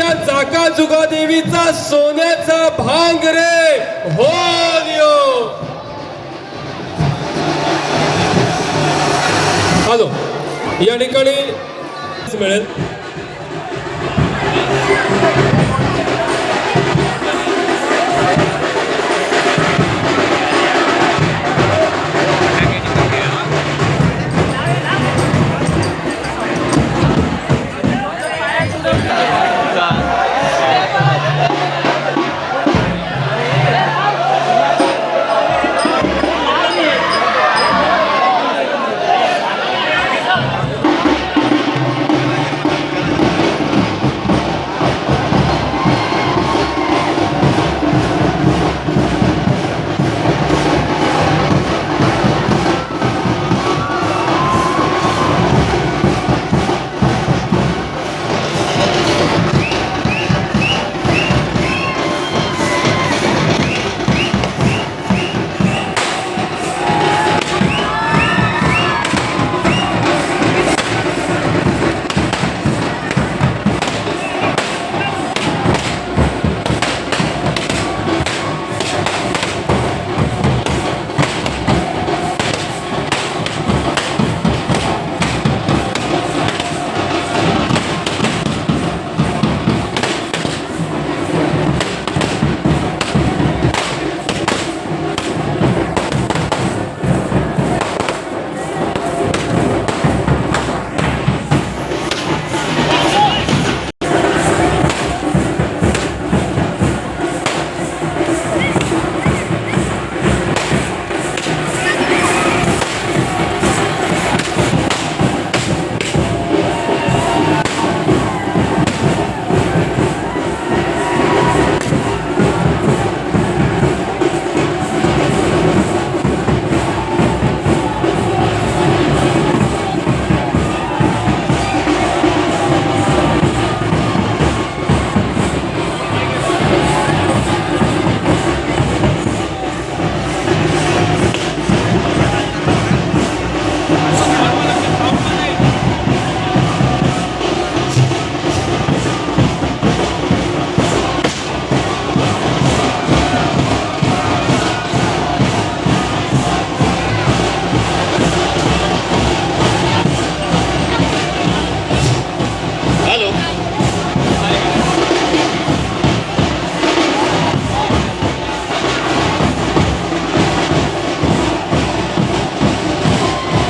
आमच्या चाका जुगा देवीचा सोन्याचा भांग रे. हो हॅलो. या ठिकाणी मिळेल. Hello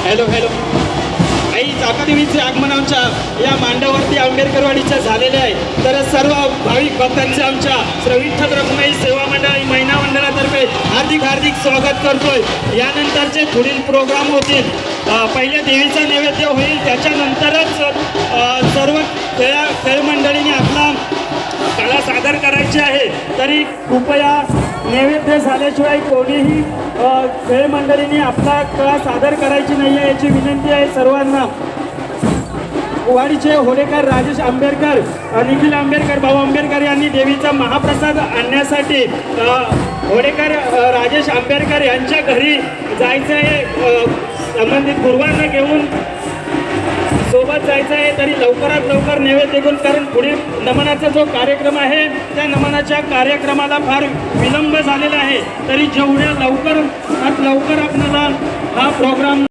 hello hello. आई चाकादेवीचे आगमन आमच्या या मांडावरती आंबेडकरवाडीच्या झालेले आहे. तर सर्व भाविक भक्तांचे आमच्या श्री विठ्ठल रखुमाई सेवा मंडळी महिना मंडळातर्फे हार्दिक हार्दिक स्वागत करतोय. यानंतरचे पुढील प्रोग्राम होतील. पहिल्या देवीचा नैवेद्य होईल. त्याच्यानंतरच सर्व खेळ खेळ मंडळीने आपला कला सादर करायची आहे. तरी कृपया नैवेद्य झाल्याशिवाय कोणीही खेळ मंडळींनी आपला कला सादर करायची नाही आहे याची विनंती आहे सर्वांना. वाडीचे होडेकर राजेश आंबेडकर निखिल आंबेडकर भाऊ आंबेडकर यांनी देवीचा महाप्रसाद आणण्यासाठी होडेकर राजेश आंबेडकर यांच्या घरी जायचं आहे संबंधित गुरुवांना घेऊन सोबत जायचं आहे तरी लवकरात लवकर नैवेद्य घेऊन कारण पुढे नमनाचा जो कार्यक्रम आहे त्या नमनाच्या कार्यक्रमाला फार विलंब झालेला आहे. तरी जेवढ्या लवकर लवकर आपल्याला हा प्रोग्राम